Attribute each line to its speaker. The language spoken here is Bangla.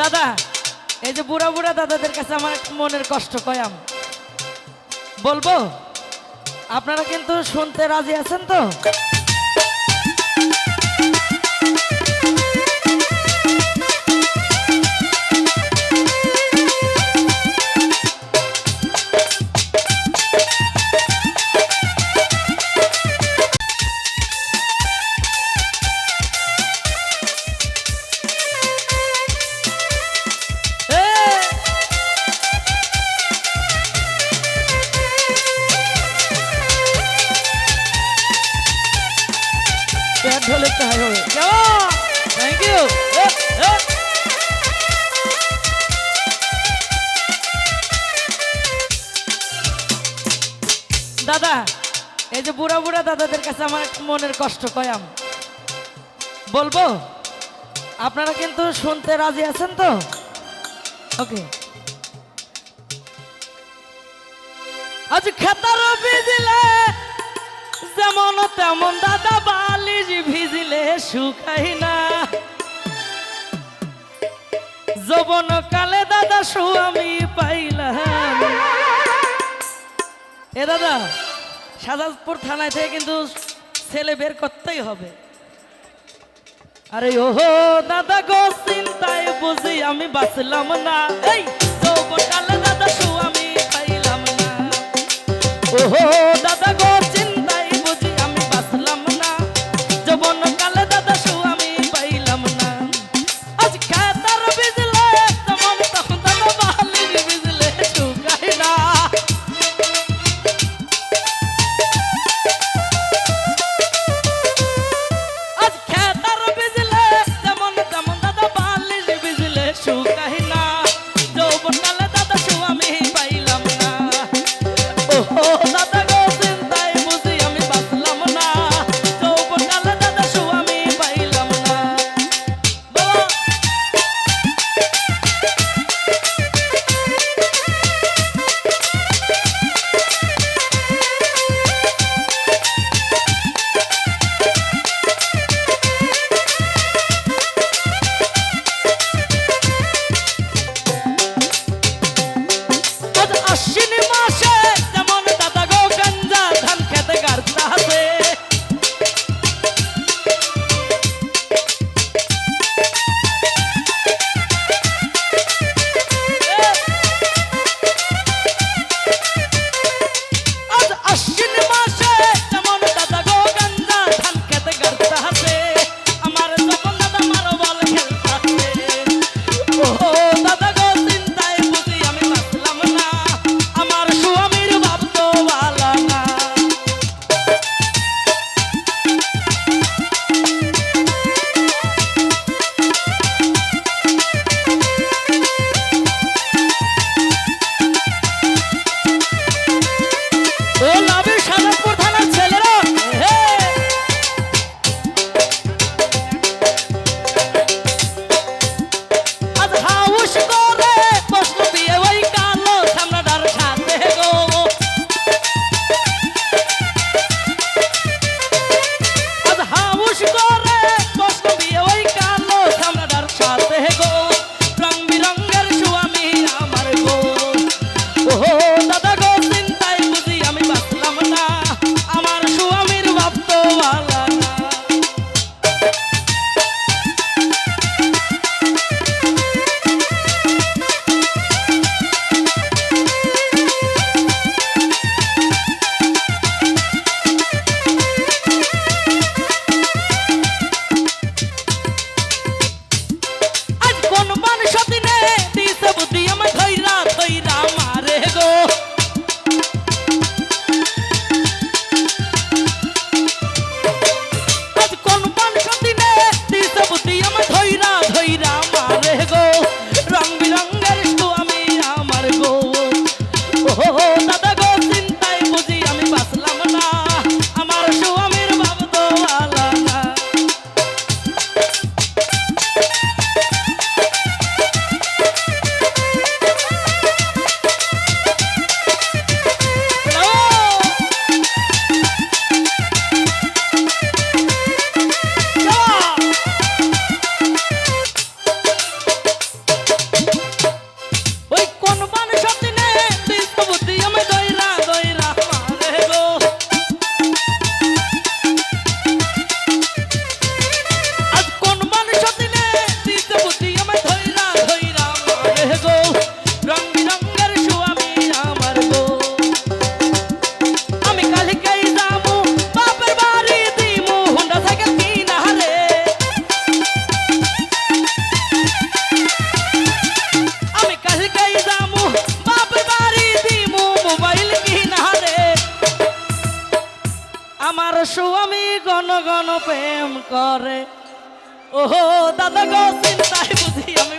Speaker 1: দাদা, এই যে বুড়া বুড়া দাদাদের কাছে আমার মনের কষ্ট কয়াম। বলব, আপনারা কিন্তু শুনতে রাজি আছেন তো? তো হাই হবে। থ্যাংক ইউ দাদা, এই যে বুড়া বুড়া দাদাদের কাছে আমার মনের কষ্ট কয়াম বলব? আপনারা কিন্তু শুনতে রাজি আছেন তো? ওকে। আজ খেতার যেমন তেমন দাদা বালিশ শুকাই না। যৌবন কালে দাদা আমি পাইলাম। এ দাদা থানায় থেকে কিন্তু ছেলে বের করতেই হবে। আরে ওহো, দাদা গো, চিন্তায় বুঝি আমি বাঁচলাম না। করে। ও দাদা গো চিন্তায় বুঝি আমি